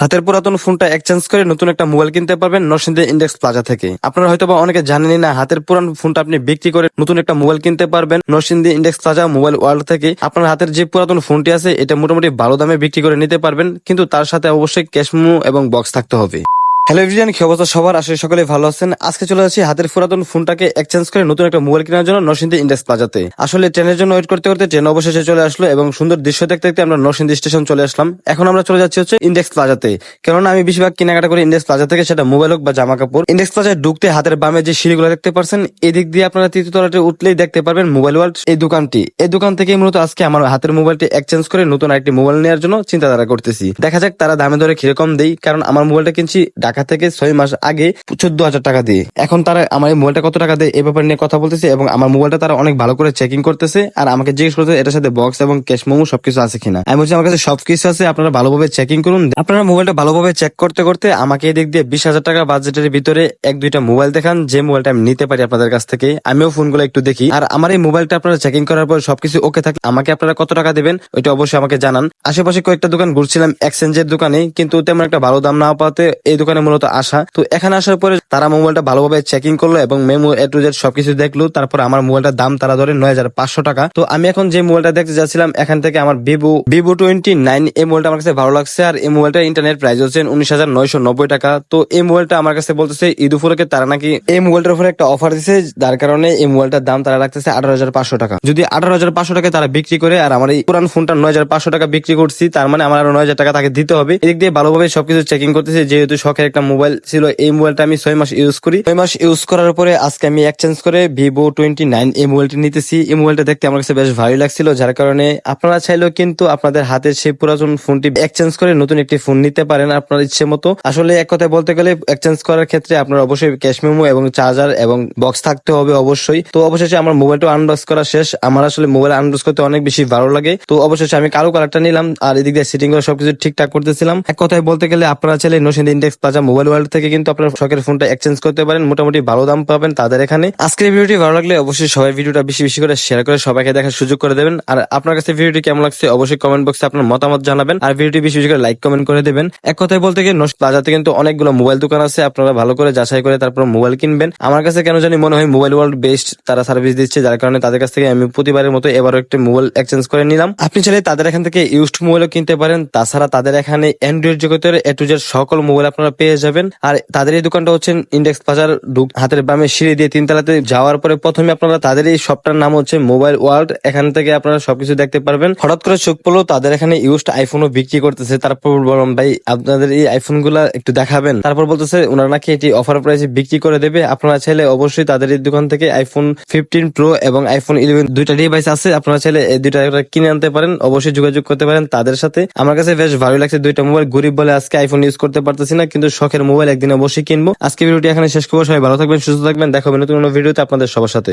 হাতের পুরাতন ফোনটা এক্সচেঞ্জ করে নতুন একটা মোবাইল কিনতে পারবেন নরসিংদী ইন্ডেক্স প্লাজা থেকে। আপনারা হয়তো বা অনেকে জানেনই না, হাতের পুরান ফোনটা আপনি বিক্রি করে নতুন একটা মোবাইল কিনতে পারবেন Narsingdi index plaza mobile world থেকে। আপনার হাতের যে পুরাতন ফোনটি আছে, এটা মোটামুটি ভালো দামে বিক্রি করে নিতে পারবেন, কিন্তু তার সাথে অবশ্যই ক্যাশমো এবং বক্স থাকতে হবে। হ্যালো এভরিয়ান কি অবস্থা সবার? আসলে সকলে ভালো আছেন। আজকে চলে যাচ্ছি হাতের পুরাতন ফোনটাকে এক্সচেঞ্জ করে নতুন একটা মোবাইল কেনার জন্য নরসিংদী ইন্ডেক্স প্লাজাতে আসলে ট্রেনের জন্য ওয়েট করতে করতে ট্রেন অবশেষে চলে আসলো এবং সুন্দর দৃশ্য দেখতে দেখতে আমরা নরসিংদী স্টেশন চলে আসলাম। এখন আমরা চলে যাচ্ছি হচ্ছে ইন্ডেক্স প্লাজাতে কেননা আমি বেশিরভাগ কেনাকাটা করি ইন্ডেক্স প্লাজা থেকে, সেটা মোবাইল হোক বা জামা কাপড় ইন্ডেক্স প্লাজায় ঢুকতে হাতের বামে যে সিঁড়িগুলো দেখতে পারছেন, এদিক দিয়ে আপনারা তৃতীয় তলাতে উঠলেই দেখতে পারবেন মোবাইল ওয়ার্ল্ড এই দোকানটি। এই দোকান থেকে মূলত আজকে আমার হাতের মোবাইলটি এক্সচেঞ্জ করে নতুন একটি মোবাইল নেওয়ার জন্য চিন্তাধারা করতেছি। দেখা যাক তারা দামে দরে কীরকম দেই, কারণ আমার মোবাইলটা কিনছি ঢাকা থেকে ছয় মাস আগে চোদ্দ হাজার টাকা দিয়ে। এখন তারা আমার মোবাইলটা কত টাকা দেয় এ ব্যাপারে নিয়ে কথা বলতেছে এবং আমার মোবাইলটা তারা অনেক ভালো করে চেকিং করতেছে আর আমাকে জিজ্ঞেস করতে এটার সাথে বক্স এবং ক্যাশ মোমো সবকিছু আছে কিনা। আমি বলছি, আমার কাছে সবকিছু আছে, আপনারা ভালোভাবে চেকিং করুন। আপনারা মোবাইলটা ভালোভাবে চেক করতে করতে আমাকে এদিক দিয়ে বিশ হাজার টাকা বাজেটের ভিতরে এক দুইটা মোবাইল দেখান, যে মোবাইলটা আমি নিতে পারি আপনাদের কাছ থেকে। আমিও ফোনগুলো একটু দেখি। আর আমার এই মোবাইলটা আপনারা চেকিং করার পর সবকিছু ওকে থাকে আমাকে আপনারা কত টাকা দেবেন, ওইটা অবশ্যই আমাকে জানান। আশেপাশে কয়েকটা দোকান ঘুরছিলাম এক্সচেঞ্জের দোকানে, কিন্তু তেমন একটা ভালো দাম না পাওয়াতে এই দোকানে মূলত আসা তো এখানে আসার পরে তারা মোবাইলটা ভালোভাবে চেকিং করল এবং মেমো এ টু জেড সবকিছু দেখল। তারপর আমার মোবাইলটার দাম তারা ধরে নয় হাজার পাঁচশো টাকা। তো আমি এখন যে মোবাইলটা দেখতে যাচ্ছিলাম, এখান থেকে আমার ভিভো ভিভো টোয়েন্টি নাইন এই মোবাইলটা আমার কাছে ভালো লাগছে। আর এই মোবাইলটা ইন্টারনেট প্রাইস হচ্ছে উনিশ হাজার নয়শো নব্বই টাকা। তো এই মোবাইলটা আমার কাছে বলতেছে, ঈদ উপলক্ষে তারা নাকি এই মোবাইলটার উপরে একটা অফার দিছে, যার কারণে এই মোবাইলটার দাম তারা রাখতেছে আঠারো হাজার পাঁচশো টাকা। যদি আঠারো হাজার পাঁচশো টাকা তারা বিক্রি করে, আর আমার এই পুরান ফোনটা নয় হাজার পাঁচশো টাকা বিক্রি করছি, তার মানে আমার আরও নয় হাজার টাকা তাকে দিতে হবে। এদিক দিয়ে ভালোভাবে সবকিছু চেকিং করতেছে, যেহেতু শখের একটা মোবাইল ছিল, এই মোবাইলটা আমি ছয় মাস ইউজ করি। ছয় মাস ইউজ করার পরে আজকে আমি এক্সচেঞ্জ করে ভিভো টোয়েন্টি নাইন এই মোবাইলটি নিতেছি। এই মোবাইলটা দেখতে আমার কাছে বেশ ভালোই লাগছিল, যার কারণে আপনারা চাইলেও কিন্তু আপনাদের হাতের সেই পুরাতন ফোনটি এক্সচেঞ্জ করে নতুন একটি ফোন নিতে পারেন আপনার ইচ্ছে মতো। আসলে এক কথায় বলতে গেলে এক্সচেঞ্জ করার ক্ষেত্রে আপনার অবশ্যই ক্যাশ মেমো এবং চার্জার এবং বক্স থাকতে হবে অবশ্যই। তো অবশেষে আমার মোবাইলটা আনবক্স করা শেষ। আমার আসলে মোবাইল আনবক্স করতে অনেক বেশি ভালো লাগে। তো অবশেষে আমি কালো কালারটা নিলাম আর এদিক দিয়ে সিটিং করে সবকিছু ঠিকঠাক করতেছিলাম। এক কথায় বলতে গেলে আপনারা চাইলে নসিন্দ ইন্ডেক্স মোবাইল ওয়ার্ল্ড থেকে কিন্তু আপনার শখের ফোনটা এক্সচেঞ্জ করতে পারেন। মোটামুটি ভালো দাম পাবেন তাদের এখানে। আজকের ভিডিওটি ভালো লাগলে অবশ্যই সবাই ভিডিওটা বেশি বেশি করে শেয়ার করে সবাইকে দেখার সুযোগ করে দেবেন। আর আপনার কাছে ভিডিওটি কেমন লাগছে অবশ্যই কমেন্ট বক্সে আপনার মতামত জানাবেন। আর ভিডিওটি বেশি বেশি করে লাইক কমেন্ট করে দেবেন। এক কথায় বলতে গেলে নস প্লাজাতে কিন্তু অনেকগুলো মোবাইল দোকান আছে, আপনারা ভালো করে যাচাই করে তারপর মোবাইল কিনবেন। আমার কাছে কেন জানি মনে হয় মোবাইল ওয়ার্ল্ড বেস্ট তারা সার্ভিস দিচ্ছে, যার কারণে তাদের কাছ থেকে আমি প্রতিবারের মতো এবারও একটি মোবাইল এক্সচেঞ্জ করে নিলাম। আপনি চাইলে তাদের এখান থেকে ইউজড মোবাইলও কিনতে পারেন। তাছাড়া তাদের এখানে অ্যান্ড্রয়েড জগতের এ টু জেড সকল মোবাইল আপনারা পেয়ে যাবেন। আর তাদের এই দোকানটা হচ্ছে ইন্ডেক্স বাজার হাতের বামে সিঁড়ি দিয়ে তিনতলাতে যাওয়ার পরে প্রথমে আপনারা তাদের এই শপটার নাম হচ্ছে মোবাইল ওয়ার্ল্ড এখান থেকে আপনারা সবকিছু দেখতে পারবেন। হঠাৎ করে চোখ পড়ল, তাদের এখানে ইউজড আইফোনও বিক্রি করতেছে। তারপর বললাম ভাই, আপনাদের এই আইফোনগুলা একটু দেখাবেন। তারপর বলতেছে, ওনারা নাকি এটি অফার প্রাইসে বিক্রি করে দেবে। আপনারা চাইলে অবশ্যই তাদের এই দোকান থেকে আইফোন ফিফটিন প্রো এবং আইফোন ইলেভেন দুইটা ডিভাইস আছে। আপনারা চাইলে এই দুইটা কিনে আনতে পারেন। অবশ্যই যোগাযোগ করতে পারেন তাদের সাথে। আমার কাছে বেশ ভালো লাগছে দুইটা মোবাইল গরিব বলে আজকে আইফোন ইউজ করতে পারতেছি না, কিন্তু শখের মোবাইল একদিন অবশ্যই কিনবো। আজকে ভিডিওটি এখানে শেষ করব। সবাই ভালো থাকবেন, সুস্থ থাকবেন। দেখাবেন নতুন কোনো ভিডিওতে আপনাদের সবার সাথে।